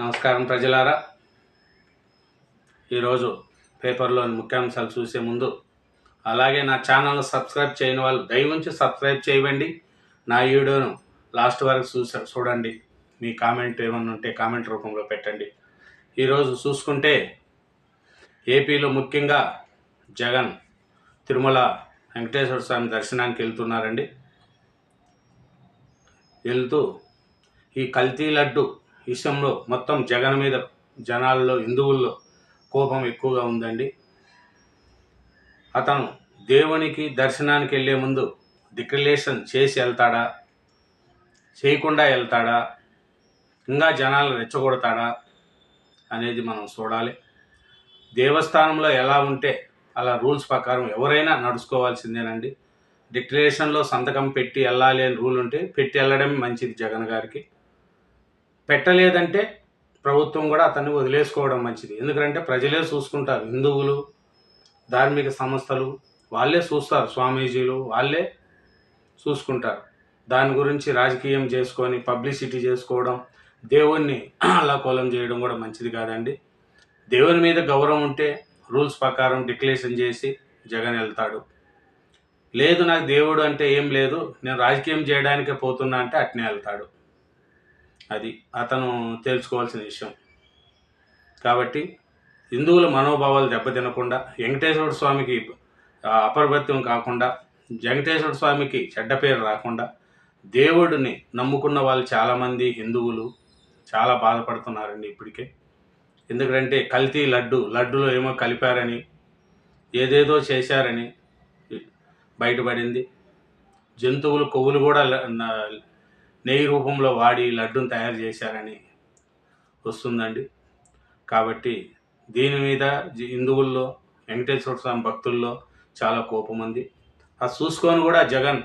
నమస్కారం ప్రజలారా. ఈరోజు పేపర్లోని ముఖ్యాంశాలు చూసే ముందు అలాగే నా ఛానల్ను సబ్స్క్రైబ్ చేయని వాళ్ళు దయవుంచి సబ్స్క్రైబ్ చేయండి నా వీడియోను లాస్ట్ వరకు చూసా చూడండి. మీ కామెంట్ ఏమన్నా ఉంటే కామెంట్ రూపంలో పెట్టండి. ఈరోజు చూసుకుంటే ఏపీలో ముఖ్యంగా జగన్ తిరుమల వెంకటేశ్వర స్వామి దర్శనానికి వెళ్తున్నారండి. వెళ్తూ ఈ కల్తీ లడ్డు విషయంలో మొత్తం జగన్ మీద జనాల్లో హిందువుల్లో కోపం ఎక్కువగా ఉందండి. అతను దేవునికి దర్శనానికి వెళ్ళే ముందు డిక్లరేషన్ చేసి వెళ్తాడా? చేయకుండా వెళ్తాడా? ఇంకా జనాలను రెచ్చగొడతాడా అనేది మనం చూడాలి. దేవస్థానంలో ఎలా ఉంటే అలా రూల్స్ ప్రకారం ఎవరైనా నడుచుకోవాల్సిందేనండి. డిక్లరేషన్లో సంతకం పెట్టి వెళ్ళాలి అని రూల్ ఉంటే పెట్టి వెళ్ళడం మంచిది జగన్ గారికి. పెట్టలేదంటే ప్రభుత్వం కూడా అతన్ని వదిలేసుకోవడం మంచిది. ఎందుకంటే ప్రజలే చూసుకుంటారు. హిందువులు ధార్మిక సంస్థలు వాళ్ళే చూస్తారు. స్వామీజీలు వాళ్ళే చూసుకుంటారు. దాని గురించి రాజకీయం చేసుకొని పబ్లిసిటీ చేసుకోవడం దేవుణ్ణి అల్లాకోలం చేయడం కూడా మంచిది కాదండి. దేవుని మీద గౌరవం ఉంటే రూల్స్ ప్రకారం డిక్లరేషన్ చేసి జగన్ వెళ్తాడు. లేదు నాకు దేవుడు అంటే ఏం లేదు. నేను రాజకీయం చేయడానికే పోతున్నా అంటే అట్నే వెళ్తాడు. అది అతను తెలుసుకోవాల్సిన విషయం. కాబట్టి హిందువుల మనోభావాలు దెబ్బతినకుండా వెంకటేశ్వర స్వామికి అపరభత్యం కాకుండా వెంకటేశ్వర స్వామికి చెడ్డ పేరు రాకుండా దేవుడిని నమ్ముకున్న వాళ్ళు చాలామంది హిందువులు చాలా బాధపడుతున్నారండి ఇప్పటికే. ఎందుకంటే కల్తీ లడ్డు లడ్డులో ఏమో కలిపారని ఏదేదో చేశారని బయటపడింది. జంతువులు కొవ్వులు కూడా నెయ్యి రూపంలో వాడి లడ్డును తయారు చేశారని వస్తుందండి. కాబట్టి దీని మీద జి- హిందువుల్లో వెంకటేశ్వర స్వామి భక్తుల్లో చాలా కోపం ఉంది. అది చూసుకొని కూడా జగన్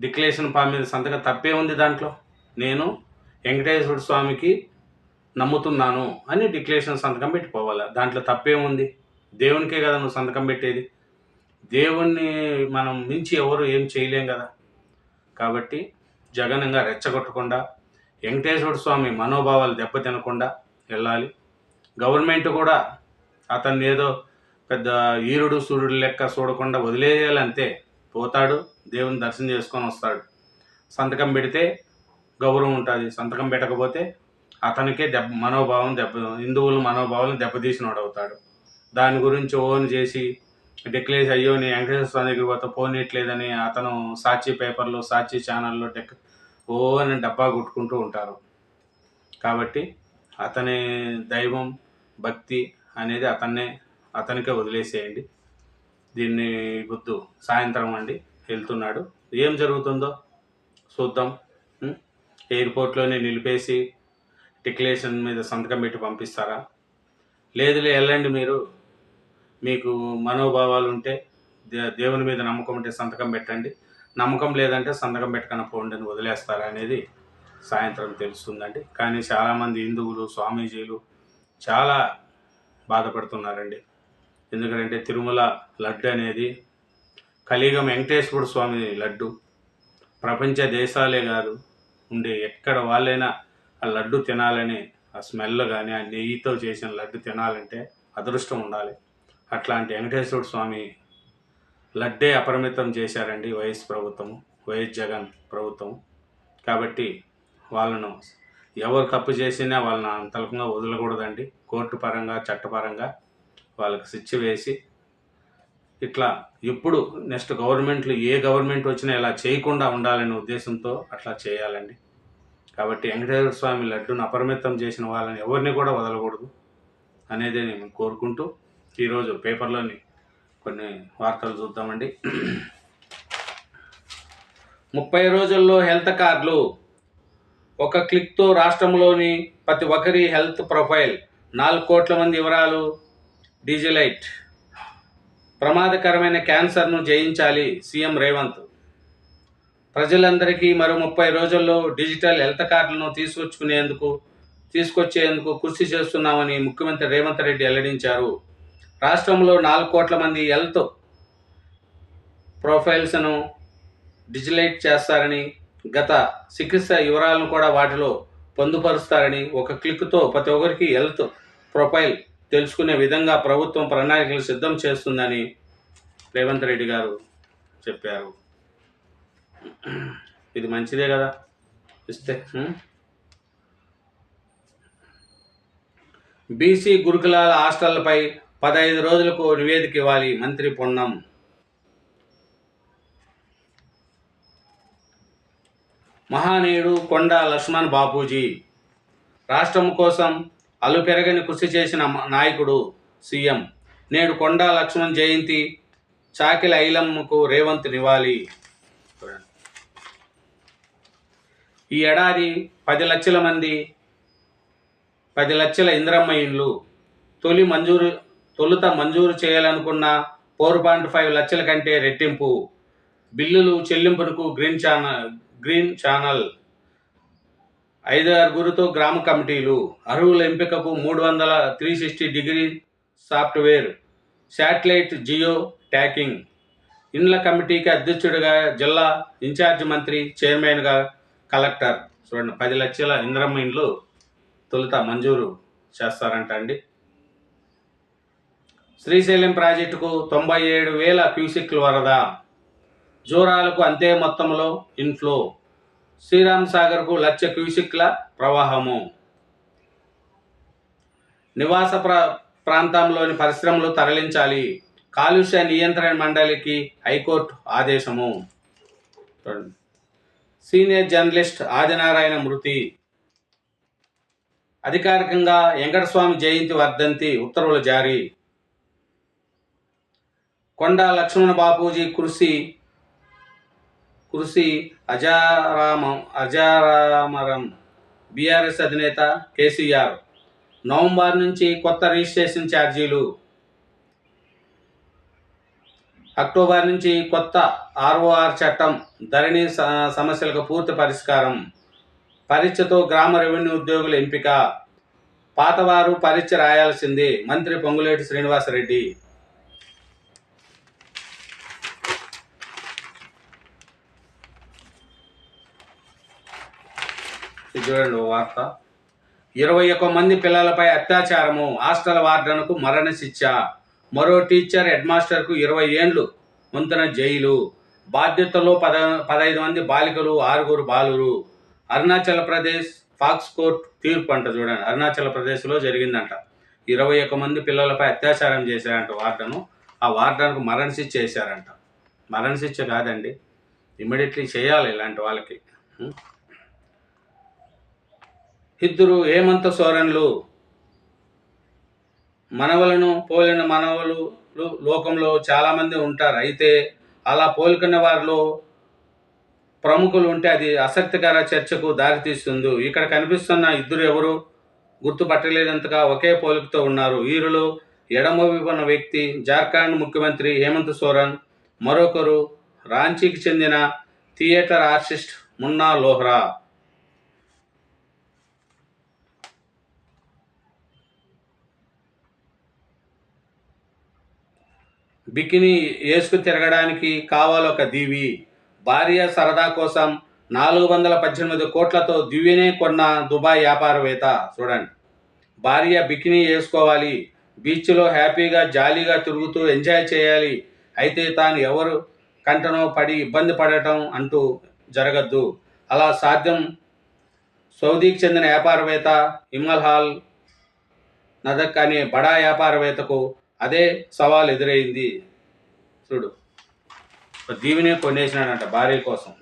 డిక్లరేషన్ ఫామ్ మీద సంతకం తప్పే ఉంది దాంట్లో. నేను వెంకటేశ్వర స్వామికి నమ్ముతున్నాను అని డిక్లరేషన్ సంతకం పెట్టిపోవాలి దాంట్లో తప్పే ఉంది. దేవునికే కదా నువ్వు సంతకం పెట్టేది. దేవుణ్ణి మనం మించి ఎవరు ఏం చేయలేం కదా. కాబట్టి జగనంగా రెచ్చగొట్టకుండా వెంకటేశ్వర స్వామి మనోభావాలు దెబ్బతినకుండా వెళ్ళాలి. గవర్నమెంట్ కూడా అతన్ని ఏదో పెద్ద ఈరుడు సూర్యుడు లెక్క చూడకుండా వదిలేయాలంతే పోతాడు దేవుని దర్శనం చేసుకొని వస్తాడు. సంతకం పెడితే గౌరవం ఉంటుంది సంతకం పెట్టకపోతే అతనికే దెబ్బ మనోభావం దెబ్బ హిందువుల మనోభావం దెబ్బతీసినోడు అవుతాడు దాని గురించి ఓన్ చేసి డిక్లేర్ అయ్యో నీ వెంకటేశ్వర స్వామి దగ్గర పోతే పోనీయట్లేదని అతను సాక్షి పేపర్లో సాక్షి ఛానల్లో డెక్ ఓ అని డబ్బా కొట్టుకుంటూ ఉంటారు. కాబట్టి అతని దైవం భక్తి అనేది అతన్నే అతనికే వదిలేసేయండి. దీన్ని బుద్ధు సాయంత్రం అండి వెళ్తున్నాడు. ఏం జరుగుతుందో చూద్దాం. ఎయిర్పోర్ట్లోనే నిలిపేసి డిక్లరేషన్ మీద సంతకం పెట్టి పంపిస్తారా? లేదులే వెళ్ళండి మీరు. మీకు మనోభావాలు ఉంటే దే దేవుని మీద నమ్మకం ఉంటే సంతకం పెట్టండి. నమ్మకం లేదంటే సంతకం పెట్టకుండా పోండి అని వదిలేస్తారా అనేది సాయంత్రం తెలుస్తుందండి. కానీ చాలామంది హిందువులు స్వామీజీలు చాలా బాధపడుతున్నారండి. ఎందుకంటే తిరుమల లడ్డు అనేది కలియుగం వెంకటేశ్వర స్వామి లడ్డు. ప్రపంచ దేశాలే కాదు ఉండే ఎక్కడ వాళ్ళైనా ఆ లడ్డు తినాలని ఆ స్మెల్ కానీ ఆ నెయ్యితో చేసిన లడ్డు తినాలంటే అదృష్టం ఉండాలి. అట్లాంటి వెంకటేశ్వర స్వామి లడ్డే అపరిమితం చేశారండి వైఎస్ ప్రభుత్వం వైఎస్ జగన్ ప్రభుత్వం కాబట్టి వాళ్ళను ఎవరు తప్పు చేసినా వాళ్ళని అంతలకంగా వదలకూడదండి. కోర్టు పరంగా చట్టపరంగా వాళ్ళకి శిక్ష వేసి ఇట్లా ఎప్పుడు నెక్స్ట్ గవర్నమెంట్లు ఏ గవర్నమెంట్ వచ్చినా ఇలా చేయకుండా ఉండాలనే ఉద్దేశంతో అట్లా చేయాలండి. కాబట్టి వెంకటేశ్వర స్వామి లడ్డును అపరిమితం చేసిన వాళ్ళని ఎవరిని కూడా వదలకూడదు అనేది నేను కోరుకుంటూ ఈరోజు పేపర్లోని కొన్ని వార్తలు చూద్దామండి. ముప్పై రోజుల్లో హెల్త్ కార్డులు. ఒక క్లిక్తో రాష్ట్రంలోని ప్రతి ఒక్కరి హెల్త్ ప్రొఫైల్ నాలుగు కోట్ల మంది వివరాలు. డీజిలైట్. ప్రమాదకరమైన క్యాన్సర్ను జయించాలి సీఎం రేవంత్. ప్రజలందరికీ మరో ముప్పై రోజుల్లో డిజిటల్ హెల్త్ కార్డులను తీసుకొచ్చుకునేందుకు తీసుకొచ్చేందుకు కృషి చేస్తున్నామని ముఖ్యమంత్రి రేవంత్ రెడ్డి వెల్లడించారు. రాష్ట్రంలో నాలుగు కోట్ల మంది హెల్త్ ప్రొఫైల్స్ను డిజిలైట్ చేస్తారని గత చికిత్స వివరాలను కూడా వాటిలో పొందుపరుస్తారని ఒక క్లిక్తో ప్రతి ఒక్కరికి హెల్త్ ప్రొఫైల్ తెలుసుకునే విధంగా ప్రభుత్వం ప్రణాళికలు సిద్ధం చేస్తుందని రేవంత్ రెడ్డి గారు చెప్పారు. ఇది మంచిదే కదా? ఇస్తే బీసీ గురుకులాల హాస్టళ్ళపై పదహైదు రోజులకు నివేదిక ఇవ్వాలి మంత్రి పొన్నం. మహానీయుడు కొండ లక్ష్మణ్ బాపూజీ. రాష్ట్రం కోసం అలుపెరగని కృషి చేసిన నాయకుడు సీఎం. నేడు కొండ లక్ష్మణ్ జయంతి చాకిల ఐలమ్మకు రేవంత్ నివాలి ఈ ఏడాది పది లక్షల మంది పది లక్షల ఇంద్రమ్మ ఇండ్లు తొలి మంజూరు తొలుత మంజూరు చేయాలనుకున్న ఫోర్ పాయింట్ ఫైవ్ లక్షల కంటే రెట్టింపు. బిల్లులు చెల్లింపునకు గ్రీన్ ఛానల్ గ్రీన్ ఛానల్. ఐదు ఆరుగురితో గ్రామ కమిటీలు. అర్హుల ఎంపికకు మూడు వందల three sixty degree software. Satellite geo tagging. ఇండ్ల కమిటీకి అధ్యక్షుడిగా జిల్లా ఇన్ఛార్జ్ మంత్రి చైర్మన్గా కలెక్టర్. చూడండి పది లక్షల ఇంద్రమ్మ ఇండ్లు తొలుత మంజూరు చేస్తారంట అండి శ్రీశైలం ప్రాజెక్టుకు తొంభై ఏడు వేల క్యూసిక్ల వరద. జోరాలకు అంతే మొత్తంలో ఇన్ఫ్లో. శ్రీరామ్ సాగర్కు లక్ష క్యూసిక్ల ప్రవాహము. నివాస ప్ర ప్రాంతంలోని పరిశ్రమలు తరలించాలి. కాలుష్య నియంత్రణ మండలికి హైకోర్టు ఆదేశము. సీనియర్ జర్నలిస్ట్ ఆదినారాయణ మృతి. అధికారికంగా వెంకటస్వామి జయంతి వర్ధంతి ఉత్తర్వులు జారీ. కొండ లక్ష్మణ బాపూజీ కృషి కృషి అజారామం అజారామరం బీఆర్ఎస్ అధినేత కేసీఆర్. నవంబర్ నుంచి కొత్త రిజిస్ట్రేషన్ ఛార్జీలు. అక్టోబర్ నుంచి కొత్త ఆర్ఓఆర్ చట్టం ధరణి స- సమస్యలకు పూర్తి పరిష్కారం. పరీక్షతో గ్రామ రెవెన్యూ ఉద్యోగుల ఎంపిక. పాతవారు పరీక్ష రాయాల్సిందే. మంత్రి పొంగులేటి శ్రీనివాసరెడ్డి. చూడండి ఓ వార్త. ఇరవై ఒక్క మంది పిల్లలపై అత్యాచారము. హాస్టల్ వార్డెన్కు మరణ శిక్ష. మరో టీచర్ హెడ్ మాస్టర్కు ఇరవై ఏండ్లు వంతున జైలు. బాధ్యతలో పద పదహైదు మంది బాలికలు ఆరుగురు బాలురు. అరుణాచల్ ప్రదేశ్ ఫాక్స్ కోర్ట్ తీర్పు అంట చూడండి. అరుణాచల్ ప్రదేశ్లో జరిగిందంట. ఇరవై ఒక్క మంది పిల్లలపై అత్యాచారం చేశారంట వార్డను. ఆ వార్డన్కు మరణ శిక్ష చేశారంట. మరణ శిక్ష కాదండి. ఇమ్మీడియట్లీ చేయాలి ఇలాంటి వాళ్ళకి. ఇద్దరు హేమంత సోరన్లు మనవలను పోలిన మనవలు లోకంలో చాలామంది ఉంటారు. అయితే అలా పోలుకున్న వారిలో ప్రముఖులు ఉంటే అది ఆసక్తికర చర్చకు దారితీస్తుంది ఇక్కడ కనిపిస్తున్న ఇద్దరు ఎవరు గుర్తుపట్టలేనంతగా ఒకే పోలికతో ఉన్నారు. వీరిలో ఎడమవిపన్న ఉన్న వ్యక్తి జార్ఖండ్ ముఖ్యమంత్రి హేమంత్ సోరన్ మరొకరు రాంచీకి చెందిన theatre artist Munna Lohra. Bikini వేసుకు తిరగడానికి కావాలొక దివి. భార్య సరదా కోసం నాలుగు వందల పద్దెనిమిది కోట్లతో దివ్యనే కొన్న దుబాయ్ వ్యాపారవేత్త. చూడండి. భార్య బికినీ వేసుకోవాలి. బీచ్లో హ్యాపీగా జాలీగా తిరుగుతూ ఎంజాయ్ చేయాలి. అయితే తాను ఎవరు కంటనో పడి ఇబ్బంది పడటం అంటూ జరగద్దు. అలా సాధ్యం సౌదీకి చెందిన వ్యాపారవేత్త ఇమల్ హాల్ నదక్ అనే బడా వ్యాపారవేత్తకు అదే సవాల్ ఎదురైంది. చూడు. దీవినే కొనేసినాడంట భార్య కోసం.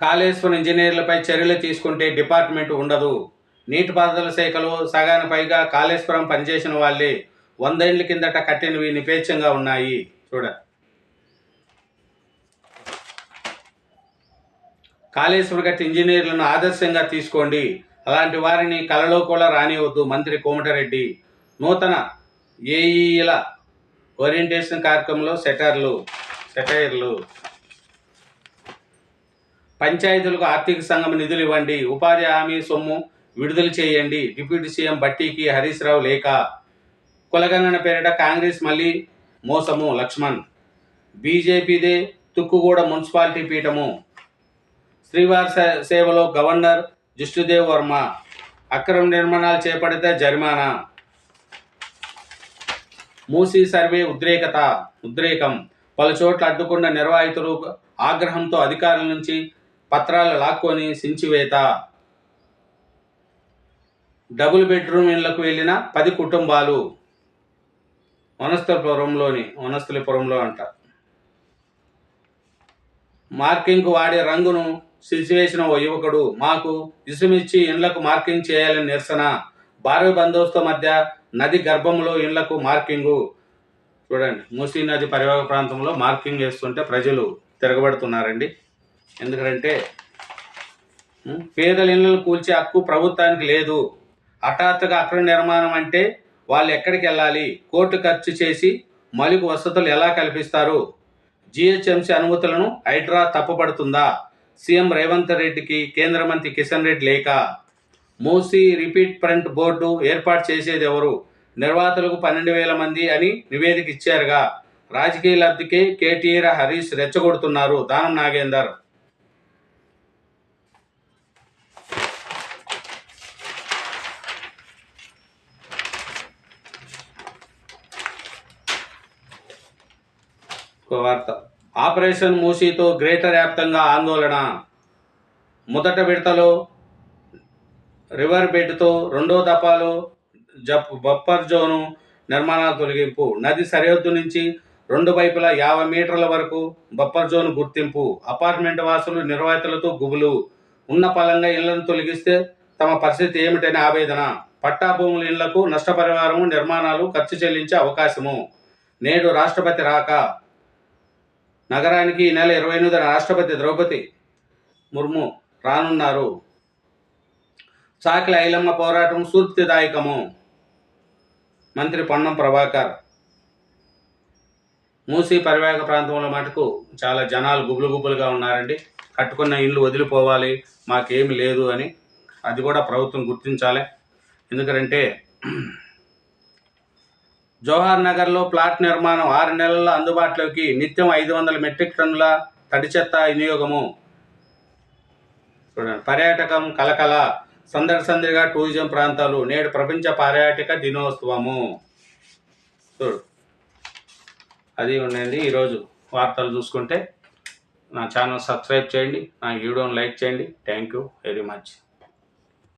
కాళేశ్వరం ఇంజనీర్లపై చర్యలు తీసుకుంటే డిపార్ట్మెంట్ ఉండదు. నీటిపారుదల శాఖలో సగానికి పైగా కాళేశ్వరం పనిచేసిన వాళ్ళే వందేళ్ళ కిందట కట్టినవి నిపేక్షంగా ఉన్నాయి. చూడ. కాళేశ్వరం గట్టి ఇంజనీర్లను ఆదర్శంగా తీసుకోండి. అలాంటి వారిని కలలో కూడా రానివద్దు మంత్రి కోమటిరెడ్డి నూతన ఏఈల ఓరియంటేషన్ కార్యక్రమంలో సెటర్లు సెటైర్లు. పంచాయతీలకు ఆర్థిక సంఘం నిధులు ఇవ్వండి. ఉపాధి హామీ సొమ్ము విడుదల చేయండి. డిప్యూటీ సీఎం బట్టీకి హరీష్ రావు లేఖ. కులగణన పేరిట కాంగ్రెస్ మళ్ళీ మోసము. లక్ష్మణ్. బీజేపీదే తుక్కుగూడ మున్సిపాలిటీ పీఠము. శ్రీవారి సేవలో గవర్నర్ జిష్ణుదేవ్ వర్మ అక్రమ నిర్మాణాలు చేపడితే జరిమానా. మూసీ సర్వే ఉద్రేకత ఉద్రేకం. పలు చోట్ల అడ్డుకున్న నిర్వాహితులు ఆగ్రహంతో అధికారుల నుంచి పత్రాలు లాక్కొని సించివేత. డబుల్ బెడ్రూమ్ ఇళ్ళకు వెళ్ళిన పది కుటుంబాలు. వనస్థలపురంలోని వనస్థలిపురంలో అంటారు మార్కింగ్ వాడే రంగును సిసివేసిన ఓ యువకుడు. మాకు ఇసుమిచ్చి ఇండ్లకు మార్కింగ్ చేయాలని నిరసన. భారీ బందోబస్తు మధ్య నది గర్భంలో ఇండ్లకు మార్కింగు. చూడండి మూసీ నది పరివాహక ప్రాంతంలో మార్కింగ్ వేస్తుంటే ప్రజలు తిరగబడుతున్నారండి. ఎందుకంటే పేదల ఇళ్ళను కూల్చే హక్కు ప్రభుత్వానికి లేదు. హఠాత్తుగా అక్రమ నిర్మాణం అంటే వాళ్ళు ఎక్కడికి వెళ్ళాలి? కోర్టు ఖర్చు చేసి మౌలిక వసతులు ఎలా కల్పిస్తారు? జిహెచ్ఎంసీ అనుమతులను హైడ్రా తప్పుపడుతుందా? సీఎం రేవంత్ రెడ్డికి కేంద్ర మంత్రి కిషన్ రెడ్డి లేఖ. మూసీ రిపీట్ ఫ్రంట్ బోర్డు ఏర్పాటు చేసేది ఎవరు? నిర్వాతలకు పన్నెండు వేల మంది అని నివేదిక ఇచ్చారుగా. రాజకీయ లబ్ధికి కేటీఆర్ హరీష్ రెచ్చగొడుతున్నారు దానం నాగేందర్. వార్త. ఆపరేషన్ మూసీతో గ్రేటర్ వ్యాప్తంగా ఆందోళన. మొదట విడతలో రివర్ బెడ్తో రెండో దఫాలో జప్ బప్పర్ జోను నిర్మాణాల తొలగింపు. నది సరిహద్దు నుంచి రెండు వైపులా యాభై మీటర్ల వరకు బప్పర్ జోన్ గుర్తింపు. అపార్ట్మెంట్ వాసులు నిర్వాహితులతో గుబులు. ఉన్న పలంగా ఇళ్ళను తొలగిస్తే తమ పరిస్థితి ఏమిటని ఆవేదన. పట్టా భూముల ఇళ్ళకు నష్టపరిహారం నిర్మాణాలు ఖర్చు చెల్లించే అవకాశము. నేడు రాష్ట్రపతి రాక నగరానికి ఈ నెల ఇరవై ఎనిమిదిన రాష్ట్రపతి ద్రౌపది ముర్ము రానున్నారు. చాకిల ఐలమ్మ పోరాటం స్ఫూర్తిదాయకము. మంత్రి పొన్నం ప్రభాకర్. మూసీ పరివాహక ప్రాంతంలో మటుకు చాలా జనాలు గుబులు గుబులుగా ఉన్నారండి. కట్టుకున్న ఇల్లు వదిలిపోవాలి మాకేమి లేదు అని. అది కూడా ప్రభుత్వం గుర్తించాలి. ఎందుకంటే జవహర్ నగర్లో ప్లాట్ నిర్మాణం ఆరు నెలల్లో అందుబాటులోకి నిత్యం ఐదు వందల మెట్రిక్ టన్నుల తడి చెత్త వినియోగము. చూడండి పర్యాటకం కలకల సందడి సందడిగా టూరిజం ప్రాంతాలు నేడు ప్రపంచ పర్యాటక దినోత్సవము. చూడు అది ఉండండి ఈరోజు వార్తలు చూసుకుంటే. నా ఛానల్ సబ్స్క్రైబ్ చేయండి నా వీడియోని లైక్ చేయండి. Thank you very much.